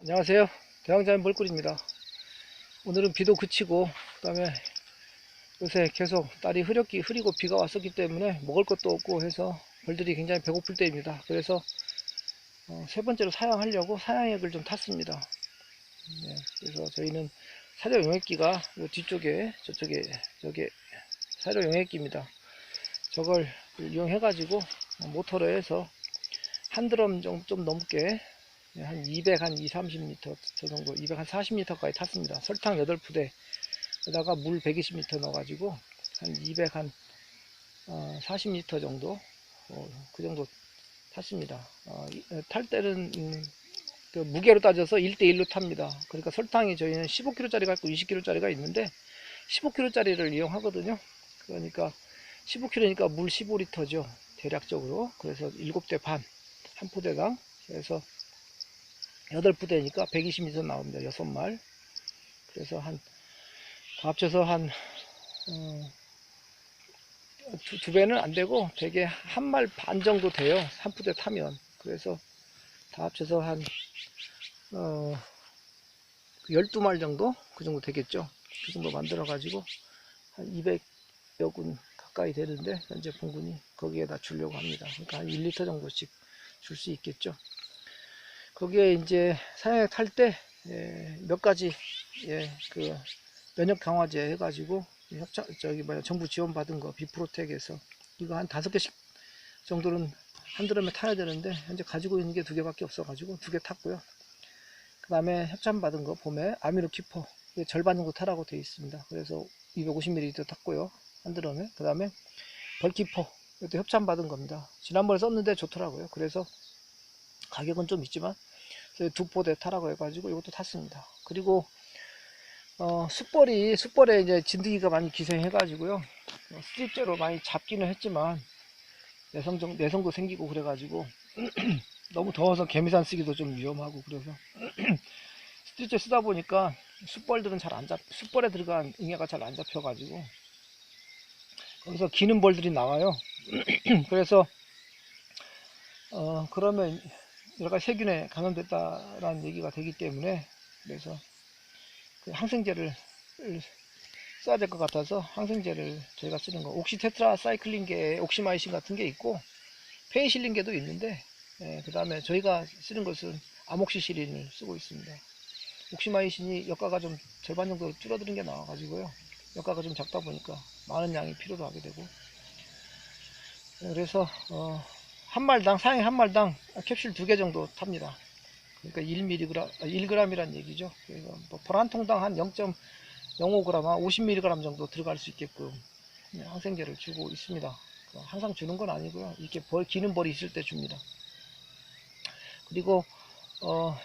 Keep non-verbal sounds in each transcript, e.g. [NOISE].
안녕하세요. 대왕자연 벌꿀입니다. 오늘은 비도 그치고, 그 다음에 요새 계속 딸이 흐렸기, 흐리고 비가 왔었기 때문에 먹을 것도 없고 해서 벌들이 굉장히 배고플 때입니다. 그래서 어, 세 번째로 사양하려고 사양액을 좀 탔습니다. 네, 그래서 저희는 사료 용액기가 요 뒤쪽에, 저쪽에, 저게 사료 용액기입니다. 저걸 이용해 가지고 모터로 해서 한 드럼 좀, 좀 넘게 네, 한 200, 한 2, 30m 저 정도, 200, 한 40m까지 탔습니다. 설탕 8푸대에다가 물 120m 넣어가지고 한 200, 한 어, 40m 정도, 어, 그 정도 탔습니다. 어, 이- 어, 탈 때는 음, 그 무게로 따져서 1대1로 탑니다. 그러니까 설탕이 저희는 15kg짜리가 있고 20kg짜리가 있는데 15kg짜리를 이용하거든요. 그러니까 15kg니까 물 15리터죠. 대략적으로. 그래서 7대 반, 한 포대당. 그래서 8부대니까 120m 나옵니다. 6말. 그래서 한, 다 합쳐서 한, 어, 두, 두 배는 안 되고, 되게 한말 반 정도 돼요. 한 부대 타면. 그래서 다 합쳐서 한, 어, 12말 정도? 그 정도 되겠죠. 그 정도 만들어가지고, 한 200여 군 가까이 되는데, 현재 분군이 거기에다 주려고 합니다. 그러니까 한 1리터 정도씩 줄 수 있겠죠. 거기에 이제 사양액 탈때몇 가지 예, 그 면역 강화제 해가지고 협찬 저기 뭐야 정부 지원 받은 거 비프로텍에서 이거 한 다섯 개씩 정도는 한 드럼에 타야 되는데 현재 가지고 있는 게 두 개밖에 없어가지고 두 개 탔고요. 그 다음에 협찬 받은 거 봄에 아미노 키퍼 절반 정도 타라고 되어 있습니다. 그래서 250ml 탔고요 한 드럼에 그 다음에 벌키퍼 이것도 협찬 받은 겁니다. 지난번에 썼는데 좋더라고요. 그래서 가격은 좀 있지만 두 포대 타라고 해가지고 이것도 탔습니다. 그리고 어, 숯벌이 숯벌에 이제 진드기가 많이 기생해가지고요. 어, 스트립제로 많이 잡기는 했지만 내성정 내성도 생기고 그래가지고 [CLEARS THROAT] 너무 더워서 개미산 쓰기도 좀 위험하고 그래서 [CLEARS THROAT] 스트립제 쓰다 보니까 숯벌들은 잘 안 잡, 숯벌에 들어간 응애가 잘 안 잡혀가지고 거기서 기는 벌들이 나와요. [CLEARS THROAT] 그래서 어 그러면 여러 가지 세균에 감염됐다라는 얘기가 되기 때문에 그래서 그 항생제를 써야 될 것 같아서 항생제를 저희가 쓰는 거. 옥시 테트라 사이클린계 옥시마이신 같은 게 있고 페니실린계도 있는데 그 다음에 저희가 쓰는 것은 아목시실린을 쓰고 있습니다. 옥시마이신이 역가가 좀 절반 정도 줄어드는 게 나와 가지고요. 역가가 좀 작다 보니까 많은 양이 필요로 하게 되고. 그래서 어, 한 말당 사양 한 말당 캡슐 두 개 정도 탑니다. 그러니까 1mg, 1g이란 얘기죠. 그래서 뭐벌한 통당 한 0.05g, 한 50mg 정도 들어갈 수 있게끔 항생제를 주고 있습니다. 항상 주는 건 아니고요. 이렇게 벌 기는 벌이 있을 때 줍니다. 그리고 어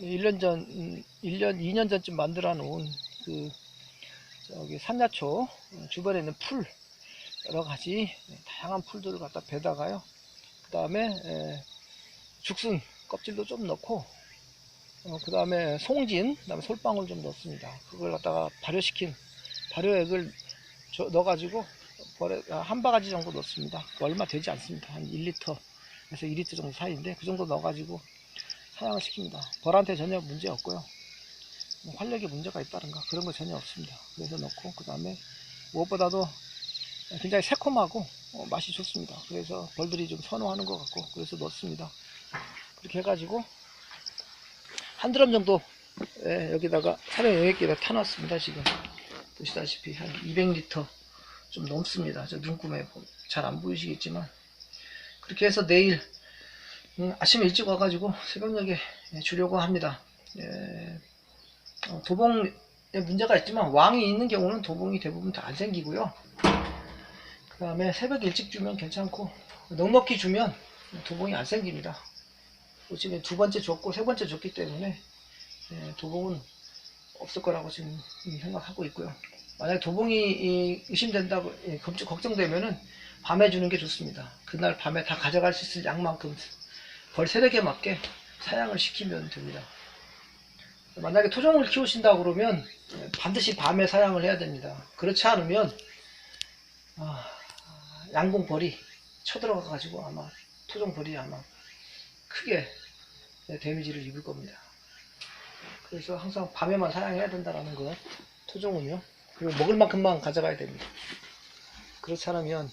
1년 전, 음, 1년, 2년 전쯤 만들어 놓은 그 저기 산야초 주변에 있는 풀 여러 가지 다양한 풀들을 갖다 베다가요. 그 다음에 죽순 껍질도 좀 넣고 그 다음에 송진 그 다음에 솔방울 좀 넣습니다. 그걸 갖다가 발효시킨 발효액을 저- 넣어가지고 벌에 아, 한 바가지 정도 넣습니다. 얼마 되지 않습니다. 한 1리터에서 2리터 정도 사이인데 그 정도 넣어가지고 사용을 시킵니다. 벌한테 전혀 문제 없고요. 뭐 활력에 문제가 있다든가 그런 거 전혀 없습니다. 그래서 넣고 그 다음에 무엇보다도 굉장히 새콤하고 어, 맛이 좋습니다. 그래서 벌들이 좀 선호하는 것 같고 그래서 넣습니다. 그렇게 해가지고 한 드럼 정도 예, 여기다가 사료 용액기에다 타놨습니다. 지금 보시다시피 한 200리터 좀 넘습니다. 저 눈금에 잘 안 보이시겠지만 그렇게 해서 내일 음, 아침에 일찍 와가지고 새벽녘에 예, 주려고 합니다. 예, 어, 도봉에 문제가 있지만 왕이 있는 경우는 도봉이 대부분 다 안 생기고요. 그 다음에 새벽 일찍 주면 괜찮고 넉넉히 주면 도봉이 안 생깁니다. 지금 두 번째 줬고 세 번째 줬기 때문에 예, 도봉은 없을 거라고 지금 생각하고 있고요. 만약에 도봉이 이, 의심된다고 예, 걱정- 걱정되면은 밤에 주는 게 좋습니다. 그날 밤에 다 가져갈 수 있을 양만큼 벌 세력에 맞게 사양을 시키면 됩니다. 만약에 토종을 키우신다 그러면 예, 반드시 밤에 사양을 해야 됩니다. 그렇지 않으면 아, 양봉벌이 쳐들어가 가지고 아마 토종 벌이 아마 크게 데미지를 입을 겁니다. 그래서 항상 밤에만 사냥해야 된다라는 거 토종은요. 그리고 먹을 만큼만 가져가야 됩니다. 그렇지 않으면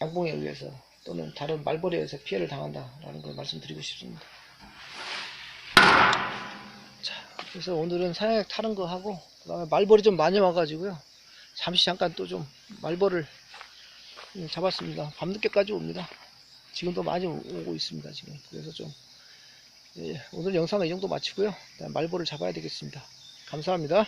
양봉에 의해서 또는 다른 말벌에 의해서 피해를 당한다라는 걸 말씀드리고 싶습니다. 자 그래서 오늘은 사냥약 타는 거 하고 그 다음에 말벌이 좀 많이 와가지고요. 잠시 잠깐 또 좀 말벌을 음, 잡았습니다 밤늦게까지 옵니다 지금도 많이 오- 오고 있습니다 지금 그래서 좀 예, 오늘 영상은 이 정도 마치고요. 말벌을 잡아야 되겠습니다. 감사합니다.